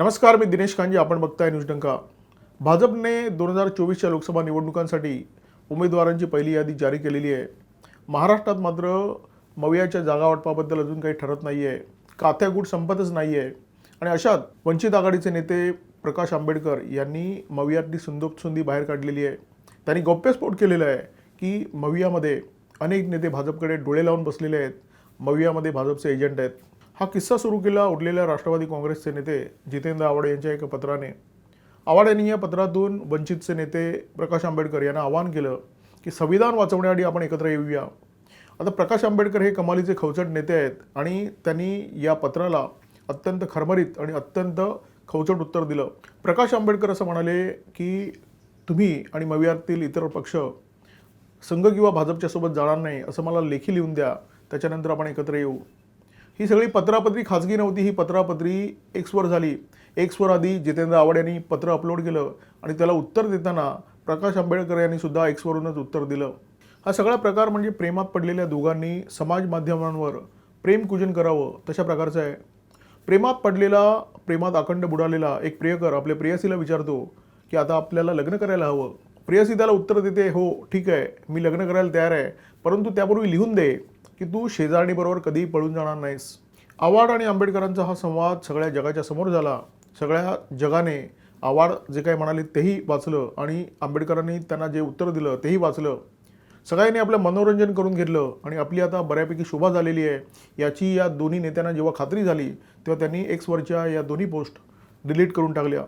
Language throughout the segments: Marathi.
नमस्कार मी दिनेश कांजी आपण बघताय न्यूज डंका. भाजपने दोन हजार चोवीसच्या लोकसभा निवडणुकांसाठी उमेदवारांची पहिली यादी जारी केलेली आहे. महाराष्ट्रात मात्र मवियाच्या जागा वाटपाबद्दल अजून काही ठरत नाही आहे काथ्यागूट संपतच नाही आहे आणि अशात वंचित आघाडीचे नेते प्रकाश आंबेडकर यांनी मवियातली सुंदोपसुंदी बाहेर काढलेली आहे. त्यांनी गौप्यस्फोट केलेला आहे की मवियामध्ये अनेक नेते भाजपकडे डोळे लावून बसलेले आहेत. मवियामध्ये भाजपचे एजंट आहेत. हा किस्सा सुरू केला उरलेल्या राष्ट्रवादी काँग्रेसचे नेते जितेंद्र आव्हाड यांच्या एका पत्राने. आव्हाड यांनी या पत्रातून वंचितचे नेते प्रकाश आंबेडकर यांना आवाहन केलं की संविधान वाचवण्यासाठी आपण एकत्र येऊया. आता प्रकाश आंबेडकर हे कमालीचे खवचट नेते आहेत आणि त्यांनी या पत्राला अत्यंत खरमरीत आणि अत्यंत खवचट उत्तर दिलं. प्रकाश आंबेडकर असं म्हणाले की तुम्ही आणि मवियातील इतर पक्ष संघ किंवा भाजपच्या सोबत जाणार नाही असं मला लेखी लिहून द्या. त्याच्यानंतर आपण एकत्र येऊ. ही सगळी पत्रापत्री खाजगी नव्हती ही पत्रापत्री एक्सवर झाली. एक्सवर आधी जितेंद्र आव्हाड यांनी पत्र अपलोड केलं आणि त्याला उत्तर देताना प्रकाश आंबेडकर यांनी सुद्धा एक्सवरूनच उत्तर दिलं. हा सगळा प्रकार म्हणजे प्रेमात पडलेल्या दोघांनी समाज माध्यमांवर प्रेमकुजन करावं तशा प्रकारचं आहे. प्रेमात पडलेला प्रेमात अखंड बुडालेला एक प्रियकर आपल्या प्रेयसीला विचारतो की आता आपल्याला लग्न करायला हवं. प्रियसी त्याला उत्तर देते हो ठीक आहे मी लग्न करायला तयार आहे परंतु त्यापूर्वी लिहून दे. की तू शेजारणीबरोबर कधीही पळून जाणार नाहीस. आव्हाड आणि आंबेडकरांचा हा संवाद सगळ्या जगाच्या समोर झाला. सगळ्या जगाने आव्हाड जे काही म्हणाले तेही वाचलं आणि आंबेडकरांनी त्यांना जे उत्तर दिलं तेही वाचलं. सगळ्यांनी आपलं मनोरंजन करून घेतलं आणि आपली आता बऱ्यापैकी शोभा झालेली आहे. याची या दोन्ही नेत्यांना जेव्हा खात्री झाली तेव्हा त्यांनी एक्सवरच्या या दोन्ही पोस्ट डिलीट करून टाकल्या.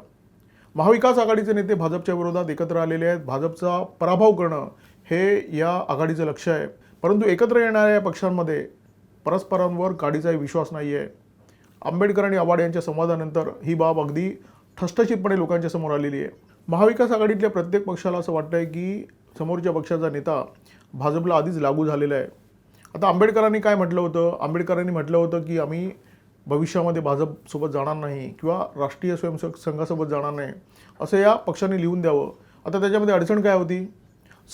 महाविकास आघाडीचे नेते भाजपच्या विरोधात एकत्र आलेले आहेत. भाजपचा पराभव करणं हे या आघाडीचं लक्ष आहे. परंतु एकत्र येणाऱ्या पक्षांमध्ये परस्परांवर काढीचाही विश्वास नाही आहे आंबेडकर आणि आव्हाड यांच्या संवादानंतर ही बाब अगदी ठसठशीतपणे लोकांच्या समोर आलेली आहे. महाविकास आघाडीतल्या प्रत्येक पक्षाला असं वाटतं आहे की समोरच्या पक्षाचा नेता भाजपला आधीच लागू झालेला आहे. आता आंबेडकरांनी काय म्हटलं होतं? आंबेडकरांनी म्हटलं होतं की आम्ही भविष्यामध्ये भाजपसोबत जाणार नाही किंवा राष्ट्रीय स्वयंसेवक संघासोबत जाणार नाही असं या पक्षाने लिहून द्यावं. आता त्याच्यामध्ये अडचण काय होती?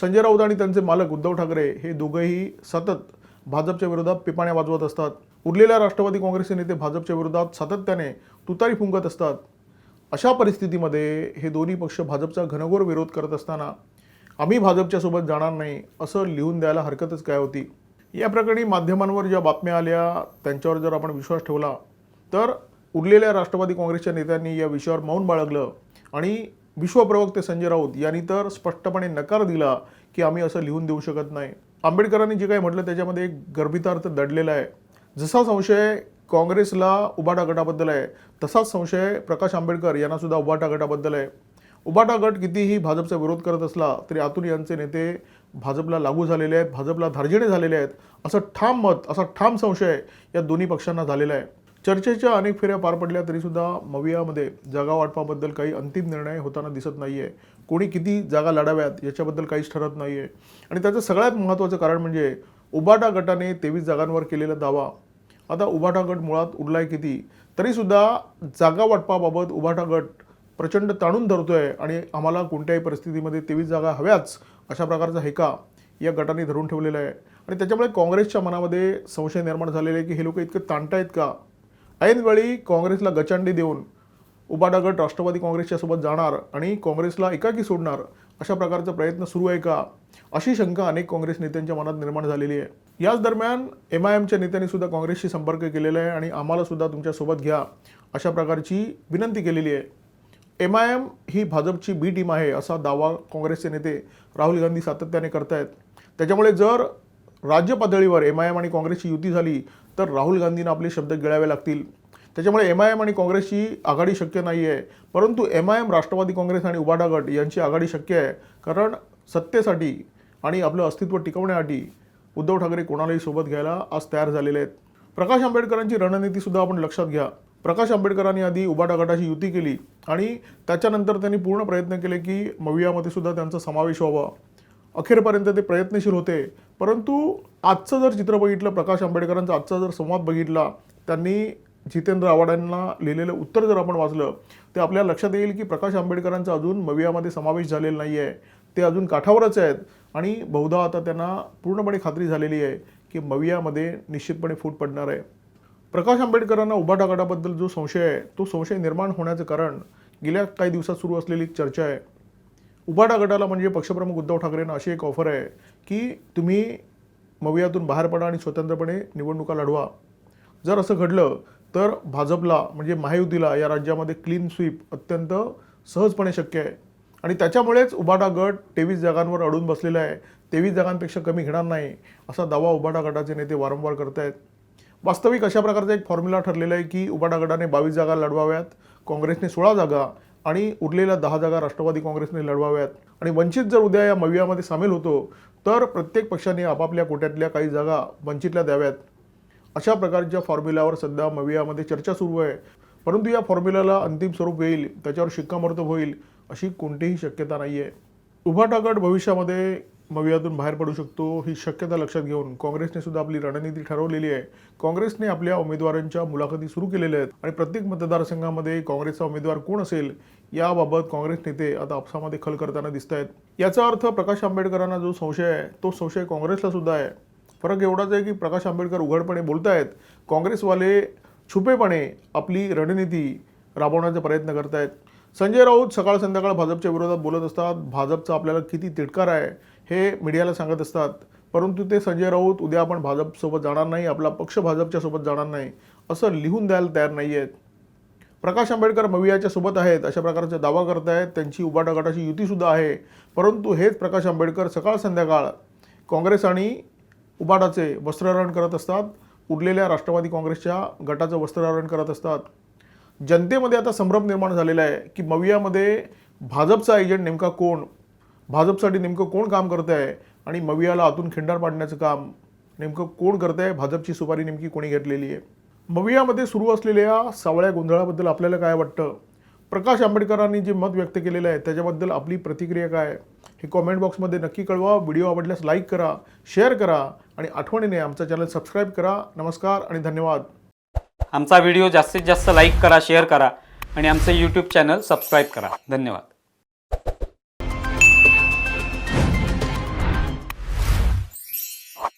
संजय राऊत आणि त्यांचे मालक उद्धव ठाकरे हे दोघंही सतत भाजपच्या विरोधात पिपाण्या वाजवत असतात. उरलेल्या राष्ट्रवादी काँग्रेसचे नेते भाजपच्या विरोधात सातत्याने तुतारी फुंकत असतात. अशा परिस्थितीमध्ये हे दोन्ही पक्ष भाजपचा घनघोर विरोध करत असताना आम्ही भाजपच्या सोबत जाणार नाही असं लिहून द्यायला हरकतच काय होती? या प्रकरणी माध्यमांवर ज्या बातम्या आल्या त्यांच्यावर जर आपण विश्वास ठेवला तर उरलेल्या राष्ट्रवादी काँग्रेसच्या नेत्यांनी या विषयावर मौन बाळगलं आणि विश्वप्रवक्ते संजय राऊत यांनी तर स्पष्टपणे नकार दिला की आम्ही असं लिहून देऊ शकत नाही. आंबेडकरांनी जे काही म्हटलं त्याच्यामध्ये एक गर्भितार्थ दडलेला आहे. जसा संशय काँग्रेसला उबाटा गटाबद्दल आहे तसाच संशय प्रकाश आंबेडकर यांना सुद्धा उबाटा गटाबद्दल आहे. उबाटा गट कितीही भाजपचा विरोध करत असला तरी आतून यांचे नेते भाजपला लागू झालेले आहेत भाजपला धार्जिणे झालेले आहेत. असं ठाम मत असा ठाम संशय या दोन्ही पक्षांना झालेला आहे. चर्चेच्या अनेक फेऱ्या पार पडल्या तरीसुद्धा मवियामध्ये जागा वाटपाबद्दल काही अंतिम निर्णय होताना दिसत नाही आहे कोणी किती जागा लढाव्यात याच्याबद्दल काहीच ठरत नाही आहे आणि त्याचं सगळ्यात महत्त्वाचं कारण म्हणजे उबाटा गटाने तेवीस जागांवर केलेला दावा. आता उबाटा गट मुळात उरलाय किती? तरीसुद्धा जागा वाटपाबाबत उबाटा गट प्रचंड ताणून धरतोय आणि आम्हाला कोणत्याही परिस्थितीमध्ये तेवीस जागा हव्याच अशा प्रकारचा हेका या गटाने धरून ठेवलेला आहे. आणि त्याच्यामुळे काँग्रेसच्या मनामध्ये संशय निर्माण झालेले आहे की हे लोक इतकं ताणतायत का? ऐनवेळी काँग्रेसला गचांडी देऊन उबाटा राष्ट्रवादी काँग्रेसच्या सोबत जाणार आणि काँग्रेसला एकाकी सोडणार अशा प्रकारचा प्रयत्न सुरू आहे का? अशी शंका अनेक काँग्रेस नेत्यांच्या मनात निर्माण झालेली आहे. याच दरम्यान एम आय एमच्या नेत्यांनी सुद्धा काँग्रेसशी संपर्क केलेला आहे आणि आम्हाला सुद्धा तुमच्यासोबत घ्या अशा प्रकारची विनंती केलेली आहे. एम आय एम ही भाजपची बी टीम आहे असा दावा काँग्रेसचे नेते राहुल गांधी सातत्याने करतायत. त्याच्यामुळे जर राज्य पातळीवर एम आय एम आणि काँग्रेसची युती झाली तर राहुल गांधींना आपले शब्द गिळावे लागतील. त्याच्यामुळे एम आय एम आणि काँग्रेसची आघाडी शक्य नाही आहे परंतु M I M Rashtravadi Congress आणि उबाटा गट यांची आघाडी शक्य आहे कारण सत्तेसाठी आणि आपलं अस्तित्व टिकवण्यासाठी उद्धव ठाकरे कोणालाही सोबत घ्यायला आज तयार झालेले आहेत. प्रकाश आंबेडकरांची रणनीतीसुद्धा आपण लक्षात घ्या. प्रकाश आंबेडकरांनी आधी उबाटा गटाची युती केली आणि त्याच्यानंतर त्यांनी पूर्ण प्रयत्न केले की मवियामध्ये सुद्धा त्यांचा समावेश व्हावा. अखेरपर्यंत ते प्रयत्नशील होते. परंतु आजचं जर चित्र बघितलं प्रकाश आंबेडकरांचा आजचा जर संवाद बघितला त्यांनी जितेंद्र आव्हाड यांना लिहिलेलं उत्तर जर आपण वाचलं ते आपल्याला लक्षात येईल की प्रकाश आंबेडकरांचा अजून मवियामध्ये समावेश झालेला नाही आहे ते अजून काठावरच आहेत. आणि बहुधा आता त्यांना पूर्णपणे खात्री झालेली आहे की मवियामध्ये निश्चितपणे फूट पडणार आहे. प्रकाश आंबेडकरांना उभा टाकाटाबद्दल जो संशय आहे तो संशय निर्माण होण्याचं कारण गेल्या काही दिवसात सुरू असलेली एक चर्चा आहे. उभाटा गटाला म्हणजे पक्षप्रमुख उद्धव ठाकरेंना अशी एक ऑफर आहे की तुम्ही मवियातून बाहेर पडा आणि स्वतंत्रपणे निवडणुका लढवा. जर असं घडलं तर भाजपला म्हणजे महायुतीला या राज्यामध्ये क्लीन स्वीप अत्यंत सहजपणे शक्य आहे. आणि त्याच्यामुळेच उबाटा गट तेवीस जागांवर अडून बसलेला आहे. तेवीस जागांपेक्षा कमी घेणार नाही असा दावा उबाटा गटाचे नेते वारंवार करत आहेत वास्तविक अशा प्रकारचा एक फॉर्म्युला ठरलेला आहे की उबाटा गटाने बावीस जागा लढवाव्यात काँग्रेसने सोळा जागा आणि उरलेल्या दहा जागा राष्ट्रवादी काँग्रेसने लढवाव्यात. आणि वंचित जर उद्या या मवियामध्ये सामील होतो तर प्रत्येक पक्षाने आपापल्या कोट्यातल्या काही जागा वंचितला द्याव्यात. अशा प्रकारच्या फॉर्म्युलावर सध्या मवियामध्ये चर्चा सुरू आहे. परंतु या फॉर्म्युलाला अंतिम स्वरूप येईल त्याच्यावर शिक्कामोर्तब होईल अशी कोणतीही शक्यता नाही आहे उभाटागट भविष्यामध्ये मवियातून बाहेर पडू शकतो ही शक्यता लक्षात घेऊन काँग्रेसने सुद्धा आपली रणनीती ठरवलेली आहे. काँग्रेसने आपल्या उमेदवारांच्या मुलाखती सुरू केलेल्या आहेत आणि प्रत्येक मतदारसंघामध्ये काँग्रेसचा उमेदवार कोण असेल याबाबत काँग्रेस नेते आता आपसामध्ये खल करताना दिसत आहेत. याचा अर्थ प्रकाश आंबेडकरांना जो संशय आहे तो संशय काँग्रेसला सुद्धा आहे. फरक एवढाच आहे की प्रकाश आंबेडकर उघडपणे बोलतायत काँग्रेसवाले छुपेपणे आपली रणनीती राबवण्याचा प्रयत्न करतायत. संजय राऊत सकाळ संध्याकाळ भाजपच्या विरोधात बोलत असतात. भाजपचा आपल्याला किती तिटकार आहे हे मीडियाला सांगत असतात. परंतु ते संजय राऊत उद्या आपण भाजपसोबत जाणार नाही आपला पक्ष भाजपच्या सोबत जाणार नाही असं लिहून द्यायला तयार नाही आहेत प्रकाश आंबेडकर मवियाच्या सोबत आहेत अशा प्रकारचा दावा करतायत. त्यांची उबाटा गटाची युतीसुद्धा आहे. परंतु हेच प्रकाश आंबेडकर सकाळ संध्याकाळ काँग्रेस आणि उबाटाचे वस्त्रहरण करत असतात. उरलेल्या राष्ट्रवादी काँग्रेसच्या गटाचं वस्त्रहरण करत असतात. जनतेमध्ये आता संभ्रम निर्माण झालेला आहे की मवियामध्ये भाजपचा एजंट नेमका कोण? भाजपसाठी नेमकं कोण काम करत आहे आणि मवियाला आतून खिंडार पाडण्याचं काम नेमकं कोण करत आहे भाजपची सुपारी नेमकी कोणी घेतलेली आहे? मवियामध्ये सुरू असलेल्या सावळ्या गोंधळाबद्दल आपल्याला काय वाटतं? प्रकाश आंबेडकरांनी जे मत व्यक्त केलेलं आहे त्याच्याबद्दल आपली प्रतिक्रिया काय? हे कॉमेंट बॉक्समध्ये नक्की कळवा. व्हिडिओ आवडल्यास लाईक करा शेअर करा आणि आठवणीने आमचा चॅनल सबस्क्राईब करा. नमस्कार आणि धन्यवाद. आमचा व्हिडिओ जास्तीत जास्त लाईक करा शेअर करा आणि आमचं यूट्यूब चॅनल सबस्क्राईब करा. धन्यवाद.